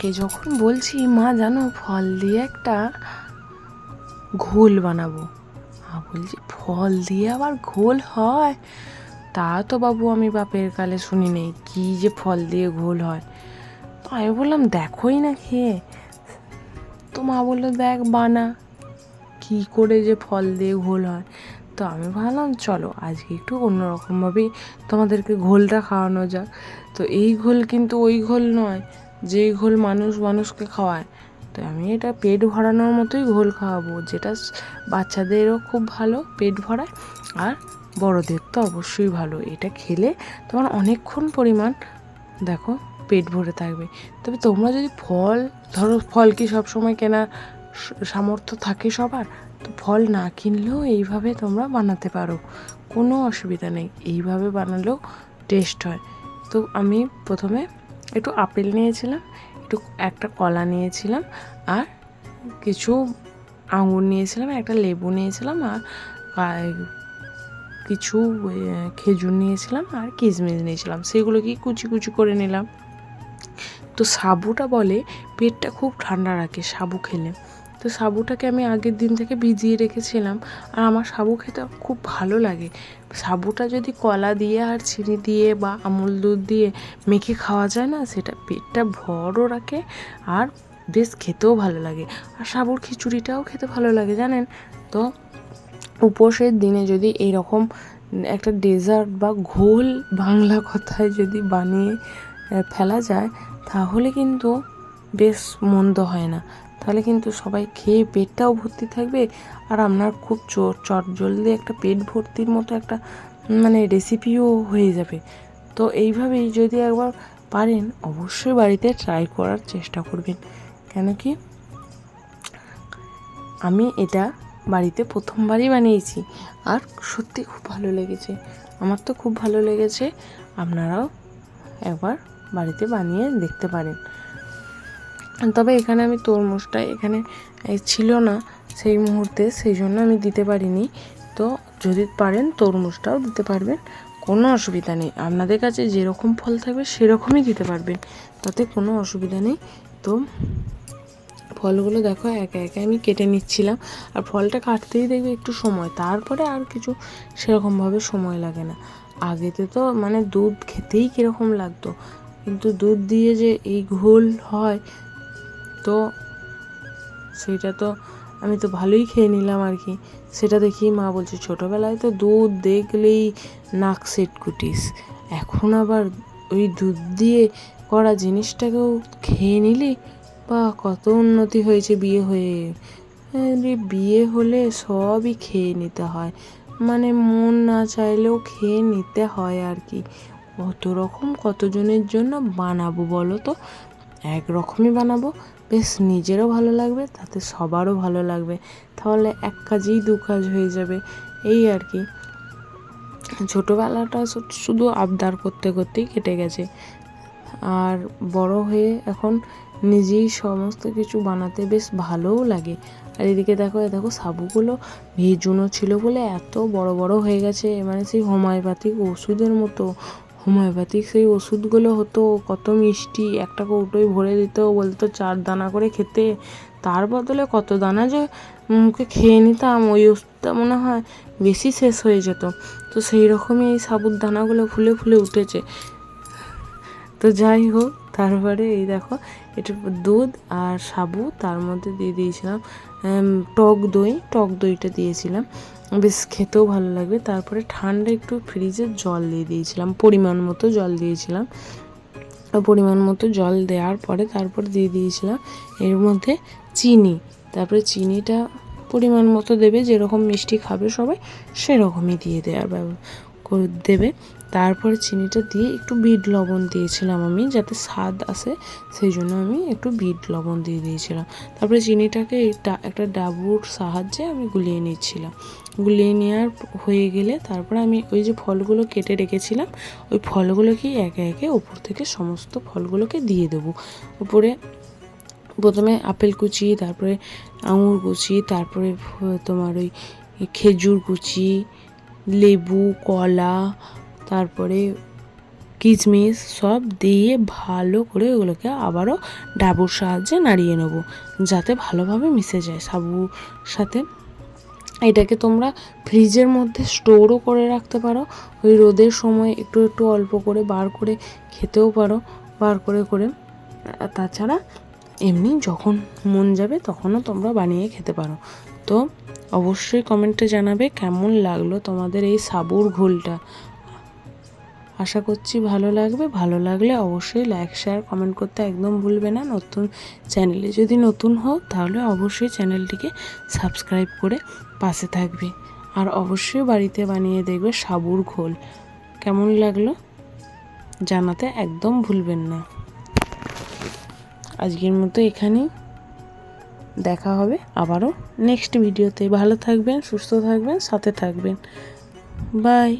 মাকে যখন বলছি, মা, জানো, ফল দিয়ে একটা ঘোল বানাবো। মা বলছি, ফল দিয়ে আবার ঘোল হয়? তা তো বাবু আমি বাপের কালে শুনি নেই, কী যে ফল দিয়ে ঘোল হয়? তো আমি বললাম, দেখোই না খেয়ে। তো মা বলল, দেখ বানা, কী করে যে ফল দিয়ে ঘোল হয়? তো আমি ভাবলাম, চলো, আজকে একটু অন্যরকমভাবেই তোমাদেরকে ঘোলটা খাওয়ানো যাক। তো এই ঘোল কিন্তু ওই ঘোল নয় যেই ঘোল মানুষ মানুষকে খাওয়ায়, তো আমি এটা পেট ভরানোর মতোই ঘোল খাওয়াবো, যেটা বাচ্চাদেরও খুব ভালো পেট ভরায়, আর বড়দের তো অবশ্যই ভালো। এটা খেলে তোমার অনেকক্ষণ পরিমাণ, দেখো, পেট ভরে থাকবে। তবে তোমরা যদি ফল, ধরো ফল কি সবসময় কেনার সামর্থ্য থাকে সবার? তো ফল না কিনলেও এইভাবে তোমরা বানাতে পারো, কোনো অসুবিধা নেই। এইভাবে বানালেও টেস্ট হয়। তো আমি প্রথমে একটু আপেল নিয়েছিলাম, একটু একটা কলা নিয়েছিলাম আর কিছু আঙুর নিয়েছিলাম, একটা লেবু নিয়েছিলাম আর কিছু খেজুর নিয়েছিলাম আর কিশমিশ নিয়েছিলাম। সেগুলোকে কুচি কুচি করে নিলাম। তো সাবুটা বলে পেটটা খুব ঠান্ডা রাখে সাবু খেলে। তো সাবুটাকে আমি আগের দিন থেকে ভিজিয়ে রেখেছিলাম। আর আমার সাবু খেতে খুব ভালো লাগে। সাবুটা যদি কলা দিয়ে আর চিনি দিয়ে বা আমুল দুধ দিয়ে মেখে খাওয়া যায় না, সেটা পেটটা ভরও রাখে আর বেশ খেতেও ভালো লাগে। আর সাবুর খিচুড়িটাও খেতে ভালো লাগে, জানেন? তো উপোসের দিনে যদি এরকম একটা ডেজার্ট বা ঘোল বাংলা কথায় যদি বানিয়ে ফেলা যায়, তাহলে কিন্তু বেশ মন্দ হয় না। তাহলে কিন্তু সবাই খেয়ে পেটটাও ভর্তি থাকবে। আর আপনার খুব চট জলদি একটা পেট ভর্তির মতো একটা মানে রেসিপিও হয়ে যাবে। তো এইভাবেই যদি একবার পারেন, অবশ্যই বাড়িতে ট্রাই করার চেষ্টা করবেন। কেন কি? আমি এটা বাড়িতে প্রথমবারই বানিয়েছি। আর সত্যি খুব ভালো লেগেছে। আমার তো খুব ভালো লেগেছে। আপনারাও একবার বাড়িতে বানিয়ে দেখতে পারেন। তবে এখানে আমি তরমুজটা এখানে ছিল না সেই মুহূর্তে, সেই জন্য আমি দিতে পারিনি। তো যদি পারেন তরমুজটাও দিতে পারবেন, কোনো অসুবিধা নেই। আপনাদের কাছে যেরকম ফল থাকবে সেরকমই দিতে পারবেন, তাতে কোনো অসুবিধা নেই। তো ফলগুলো দেখো, একে একে আমি কেটে নিচ্ছিলাম। আর ফলটা কাটতেই দেখবে একটু সময়, তারপরে আর কিছু সেরকমভাবে সময় লাগে না। আগেতে তো মানে দুধ খেতেই কীরকম লাগতো, কিন্তু দুধ দিয়ে যে এই ঘোল হয় তো সেটা তো আমি তো ভালোই খেয়ে নিলাম আর কি। সেটা দেখি মা বলছে, ছোটোবেলায় তো দুধ দেখলেই নাক সেট কুটিস। এখন আবার ওই দুধ দিয়ে করা জিনিসটাকেও খেয়ে নিলি? বা কত উন্নতি হয়েছে বিয়ে হয়ে। আরে বিয়ে হলে সবই খেয়ে নিতে হয়। মানে মন না চাইলেও খেয়ে নিতে হয় আর কি। কত রকম কতজনের জন্য বানাবো বলো তো? এক রকমই বানাবো। বেশ নিজেরও ভালো লাগবে, তাতে সবারও ভালো লাগবে। তাহলে এক কাজেই দু কাজ হয়ে যাবে। এই আর কি। ছোটোবেলাটা শুধু আবদার করতে করতেই কেটে গেছে। আর বড় হয়ে এখন নিজেই সমস্ত কিছু বানাতে বেশ ভালোও লাগে। আর এদিকে দেখো দেখো সাবুগুলো ভেজুনো ছিল বলে এত বড় বড় হয়ে গেছে। মানে সেই হোমিওপ্যাথিক ওষুধের মতো। হোমিওপ্যাথিক সেই ওষুধগুলো হতো, কত মিষ্টি, একটা কৌটোয় ভরে দিত বলতো, চার দানা করে খেতে। তার বদলে কত দানা যে মুখে খেয়ে নিতাম, ওই ওষুধটা মনে হয় বেশি শেষ হয়ে যেত। তো সেই রকমই এই সাবুর দানাগুলো ফুলে ফুলে উঠেছে। তো যাই হোক তারপরে এই দেখো, এটা দুধ আর সাবু, তার মধ্যে দিয়ে দিয়েছিলাম টক দই, টক দইটা দিয়েছিলাম। বেশ খেতেও ভালো লাগবে। তারপরে ঠান্ডা একটু ফ্রিজে জল দিয়ে দিয়েছিলাম, পরিমাণ মতো জল দিয়েছিলাম। পরিমাণ মতো জল দেওয়ার পরে তারপর দিয়ে দিয়েছিলাম এর মধ্যে চিনি। তারপরে চিনিটা পরিমাণ মতো দেবে, যেরকম মিষ্টি খাবে সবাই, সেরকমই দিয়ে দেওয়ার করে দেবে। তারপরে চিনিটা দিয়ে একটু বিট লবণ দিয়েছিলাম আমি, যাতে স্বাদ আসে, সেই জন্য আমি একটু বিট লবণ দিয়ে দিয়েছিলাম। তারপরে চিনিটাকে একটা ডাবুর সাহায্যে আমি গুলিয়ে নিচ্ছিলাম। গুলিয়ে নেওয়ার হয়ে গেলে তারপরে আমি ওই যে ফলগুলো কেটে রেখেছিলাম, ওই ফলগুলোকে একে একে ওপর থেকে সমস্ত ফলগুলোকে দিয়ে দেবো। উপরে প্রথমে আপেল কুচি, তারপরে আঙুর কুচি, তারপরে তোমার ওই খেজুর কুচি লেবু, কলা, তারপরে কিশমিশ সব দিয়ে ভালো করে ওগুলোকে আবারও ডাবুর সাহায্যে নাড়িয়ে নেব, যাতে ভালোভাবে মিশে যায়। সাবুর সাথে এটাকে তোমরা ফ্রিজের মধ্যে স্টোরও করে রাখতে পারো। ওই রোদের সময় একটু একটু অল্প করে বার করে খেতেও পারো, বার করে করে। তাছাড়া এমনি যখন মন যাবে তখনও তোমরা বানিয়ে খেতে পারো। তো অবশ্যই কমেন্টে জানাবে কেমন লাগল তোমাদের এই সাবুর ঘোলটা। আশা করছি ভালো লাগবে। ভালো লাগলে অবশ্যই লাইক শেয়ার কমেন্ট করতে একদম ভুলবে না। নতুন চ্যানেলে যদি নতুন হও, তাহলে অবশ্যই চ্যানেলটিকে সাবস্ক্রাইব করে পাশে থাকবে। আর অবশ্যই বাড়িতে বানিয়ে দেখবে সাবুর ঘোল। কেমন লাগল জানাতে একদম ভুলবেন না। আজকের মতো এখানেই। দেখা হবে আবারও নেক্সট ভিডিওতে। ভালো থাকবেন সুস্থ থাকবেন সাথে থাকবেন। বাই।